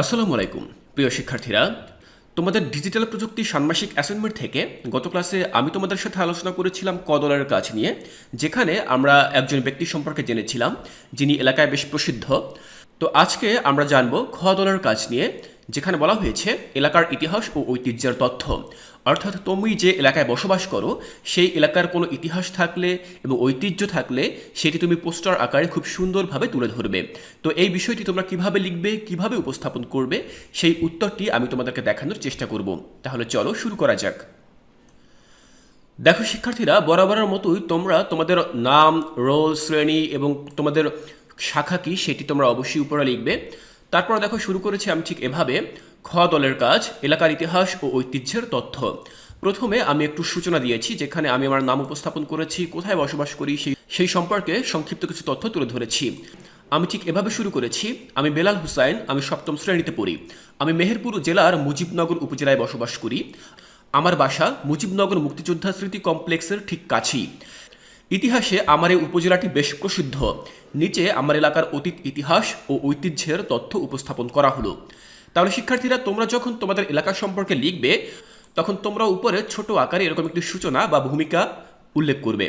আসসালামু আলাইকুম, প্রিয় শিক্ষার্থীরা। তোমাদের ডিজিটাল প্রযুক্তি ষান্মাসিক অ্যাসাইনমেন্ট থেকে গত ক্লাসে আমি তোমাদের সাথে আলোচনা করেছিলাম কদলের কাজ নিয়ে, যেখানে আমরা একজন ব্যক্তি সম্পর্কে জেনেছিলাম, যিনি এলাকায় বেশ প্রসিদ্ধ। তো আজকে আমরা জানব খ দলের কাজ নিয়ে যেখানে বলা হয়েছে, এলাকার ইতিহাস ও ঐতিহ্যের তথ্য। অর্থাৎ তুমি যে এলাকায় বসবাস করো, সেই এলাকার কোনো ইতিহাস থাকলে এবং ঐতিহ্য থাকলে সেটি তুমি পোস্টার আকারে খুব সুন্দরভাবে তুলে ধরবে। তো এই বিষয়টি তোমরা কীভাবে লিখবে, কীভাবে উপস্থাপন করবে, সেই উত্তরটি আমি তোমাদেরকে দেখানোর চেষ্টা করব। তাহলে চলো শুরু করা যাক। দেখো শিক্ষার্থীরা, বরাবরের মতোই তোমরা তোমাদের নাম, রোল, শ্রেণি এবং তোমাদের শাখা কি সেটি তোমরা অবশ্যই উপরে লিখবে। তারপর দেখো শুরু করেছি আমি ঠিক এভাবে। খ দলের কাজ, এলাকার ইতিহাস ও ঐতিহ্যের তথ্য। প্রথমে আমি একটু সূচনা দিয়েছি, যেখানে আমি আমার নাম উপস্থাপন করেছি, কোথায় বসবাস করি, সেই সেই সম্পর্কে সংক্ষিপ্ত কিছু তথ্য তুলে ধরেছি। আমি ঠিক এভাবে শুরু করেছি, আমি বেলাল হুসাইন, আমি সপ্তম শ্রেণীতে পড়ি। আমি মেহেরপুর জেলার মুজিবনগর উপজেলায় বসবাস করি। আমার বাসা মুজিবনগর মুক্তিযোদ্ধা স্মৃতি কমপ্লেক্সের ঠিক কাছেই। ইতিহাসে আমার এই উপজেলাটি বেশ প্রসিদ্ধ। নিচে আমার এলাকার অতীত ইতিহাস ও ঐতিহ্যের তথ্য উপস্থাপন করা হলো। তাহলে শিক্ষার্থীরা, তোমরা যখন তোমাদের এলাকা সম্পর্কে লিখবে, তখন তোমরা উপরে ছোট আকারে এরকম একটি সূচনা বা ভূমিকা উল্লেখ করবে।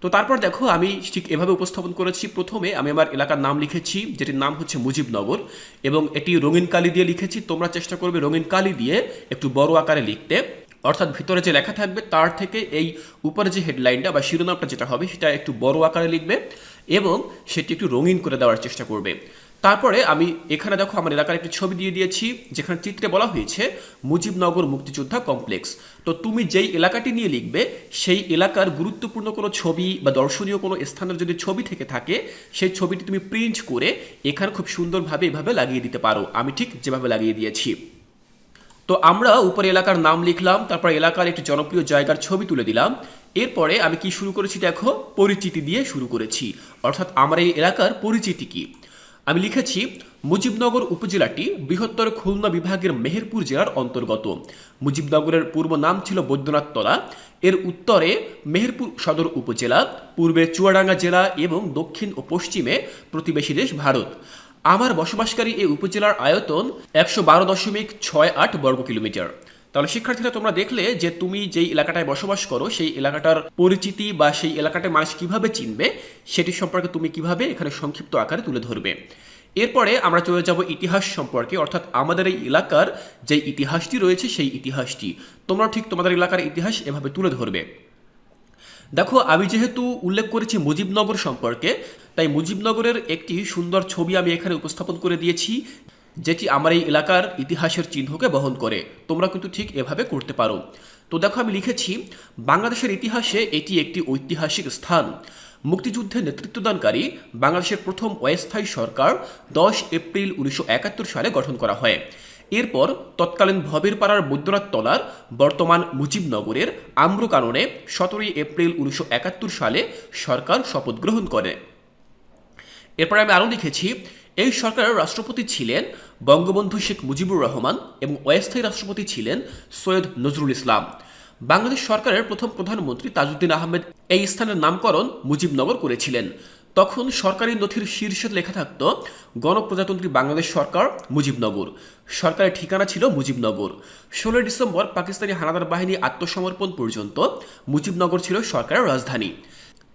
তো তারপর দেখো, আমি ঠিক এভাবে উপস্থাপন করেছি। প্রথমে আমি আমার এলাকার নাম লিখেছি, যেটির নাম হচ্ছে মুজিবনগর, এবং এটি রঙিন কালি দিয়ে লিখেছি। তোমরা চেষ্টা করবে রঙিন কালি দিয়ে একটু বড় আকারে লিখতে। অর্থাৎ ভিতরে যে লেখা থাকবে তার থেকে এই উপরে যে হেডলাইনটা বা শিরোনামটা যেটা হবে, সেটা একটু বড় আকারে লিখবে এবং সেটি একটু রঙিন করে দেওয়ার চেষ্টা করবে। তারপরে আমি এখানে দেখো আমার এলাকার একটি ছবি দিয়ে দিয়েছি, যেখানে চিত্রে বলা হয়েছে, মুজিবনগর মুক্তিযোদ্ধা কমপ্লেক্স। তো তুমি যেই এলাকাটি নিয়ে লিখবে, সেই এলাকার গুরুত্বপূর্ণ কোনো ছবি বা দর্শনীয় কোনো স্থানের যদি ছবি থেকে থাকে, সেই ছবিটি তুমি প্রিন্ট করে এখানে খুব সুন্দরভাবে এভাবে লাগিয়ে দিতে পারো। আমি ঠিক যেভাবে লাগিয়ে দিয়েছি। তো আমরা উপরে এলাকার নাম লিখলাম, তারপর এলাকার একটি জনপ্রিয় জায়গার ছবি তুলে দিলাম। এরপরে আমি কি শুরু করেছি দেখো? পরিচিতি দিয়ে শুরু করেছি। অর্থাৎ আমার এই এলাকার পরিচিতি কি? আমি লিখেছি, মুজিবনগর উপজেলাটি বৃহত্তর খুলনা বিভাগের মেহেরপুর জেলার অন্তর্গত। মুজিবনগরের পূর্ব নাম ছিল বৈদ্যনাথ তলা এর উত্তরে মেহেরপুর সদর উপজেলা, পূর্বে চুয়াডাঙ্গা জেলা এবং দক্ষিণ ও পশ্চিমে প্রতিবেশী দেশ ভারত। আমার বসবাসকারী এই উপজেলার আয়তন একশো বারো দশমিক ছয় আট বর্গ কিলোমিটার। তাহলে শিক্ষার্থীরা, তোমরা দেখলে যে তুমি যেই এলাকাটায় বসবাস করো, সেই এলাকাটার পরিচিতি বা সেই এলাকাটায় মানুষ কীভাবে চিনবে, সেটি সম্পর্কে তুমি কীভাবে এখানে সংক্ষিপ্ত আকারে তুলে ধরবে। এরপরে আমরা চলে যাব ইতিহাস সম্পর্কে, অর্থাৎ আমাদের এই এলাকার যে ইতিহাসটি রয়েছে, সেই ইতিহাসটি। তোমরা ঠিক তোমাদের এলাকার ইতিহাস এভাবে তুলে ধরবে। দেখো, আমি যেহেতু উল্লেখ করেছি মুজিবনগর সম্পর্কে, তাই মুজিবনগরের একটি সুন্দর ছবি আমি এখানে উপস্থাপন করে দিয়েছি, যেটি আমার এই এলাকার ইতিহাসের চিহ্নকে বহন করে। তোমরা কিন্তু ঠিক এভাবে করতে পারো। তো দেখো, আমি লিখেছি, বাংলাদেশের ইতিহাসে এটি একটি ঐতিহাসিক স্থান। মুক্তিযুদ্ধে নেতৃত্বদানকারী বাংলাদেশের প্রথম অস্থায়ী সরকার দশ এপ্রিল উনিশশো একাত্তর সালে গঠন করা হয়। এরপর তৎকালীন ভবের পাড়ার বৈদ্যনাথ তলার বর্তমান মুজিবনগরের আম্রকাননে সতেরোই এপ্রিল উনিশশো একাত্তর সালে সরকার শপথ গ্রহণ করে। এরপর আমি আরও লিখেছি, এই সরকারের রাষ্ট্রপতি ছিলেন বঙ্গবন্ধু শেখ মুজিবুর রহমান এবং অস্থায়ী রাষ্ট্রপতি ছিলেন সৈয়দ নজরুল ইসলাম। বাংলাদেশ সরকারের প্রথম প্রধানমন্ত্রী তাজউদ্দিন আহমেদ এই স্থানের নামকরণ মুজিবনগর করেছিলেন। তখন সরকারি নথির শীর্ষে লেখা থাকত, গণপ্রজাতন্ত্রী বাংলাদেশ সরকার মুজিবনগর। সরকারের ঠিকানা ছিল মুজিবনগর। ষোলোই ডিসেম্বর পাকিস্তানি হানাদার বাহিনী আত্মসমর্পণ পর্যন্ত মুজিবনগর ছিল সরকারের রাজধানী।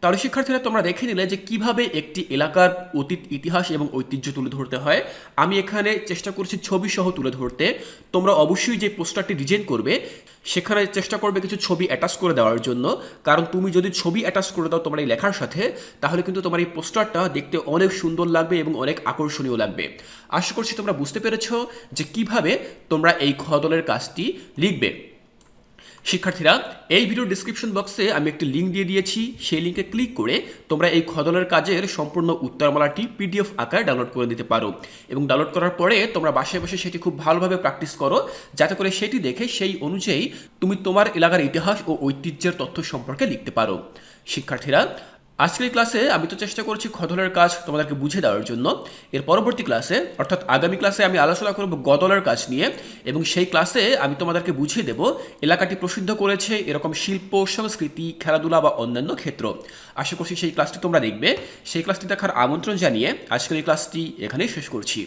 তাহলে শিক্ষার্থীরা, তোমরা দেখে নিলে যে কীভাবে একটি এলাকার অতীত, ইতিহাস এবং ঐতিহ্য তুলে ধরতে হয়। আমি এখানে চেষ্টা করছি ছবি সহ তুলে ধরতে। তোমরা অবশ্যই যে পোস্টারটি ডিজাইন করবে, সেখানে চেষ্টা করবে কিছু ছবি অ্যাটাচ করে দেওয়ার জন্য। কারণ তুমি যদি ছবি অ্যাটাচ করে দাও তোমার এই লেখার সাথে, তাহলে কিন্তু তোমার এই পোস্টারটা দেখতে অনেক সুন্দর লাগবে এবং অনেক আকর্ষণীয় লাগবে। আশা করছি তোমরা বুঝতে পেরেছ যে কীভাবে তোমরা এই খদলের কাজটি লিখবে। শিক্ষার্থীরা, এই ভিডিও ডিসক্রিপশন বক্সে আমি একটি লিঙ্ক দিয়ে দিয়েছি। সেই লিঙ্কে ক্লিক করে তোমরা এই খদলের কাজের সম্পূর্ণ উত্তরমালাটি পিডিএফ আকারে ডাউনলোড করে দিতে পারো। এবং ডাউনলোড করার পরে তোমরা বাসায় বসে সেটি খুব ভালোভাবে প্র্যাকটিস করো, যাতে করে সেটি দেখে সেই অনুযায়ী তুমি তোমার এলাকার ইতিহাস ও ঐতিহ্যের তথ্য সম্পর্কে লিখতে পারো। শিক্ষার্থীরা আজকের ক্লাসে আমি তো চেষ্টা করছি খদলের কাজ তোমাদেরকে বুঝে দেওয়ার জন্য। এর পরবর্তী ক্লাসে অর্থাৎ আগামী ক্লাসে আমি আলোচনা করব গদলের কাজ নিয়ে এবং সেই ক্লাসে আমি তোমাদেরকে বুঝিয়ে দেব এলাকাটি প্রসিদ্ধ করেছে এরকম শিল্প, সংস্কৃতি, খেলাধুলা বা অন্যান্য ক্ষেত্র। আশা করছি সেই ক্লাসটি তোমরা দেখবে। সেই ক্লাসটি দেখার আমন্ত্রণ জানিয়ে আজকের এই ক্লাসটি এখানেই শেষ করছি।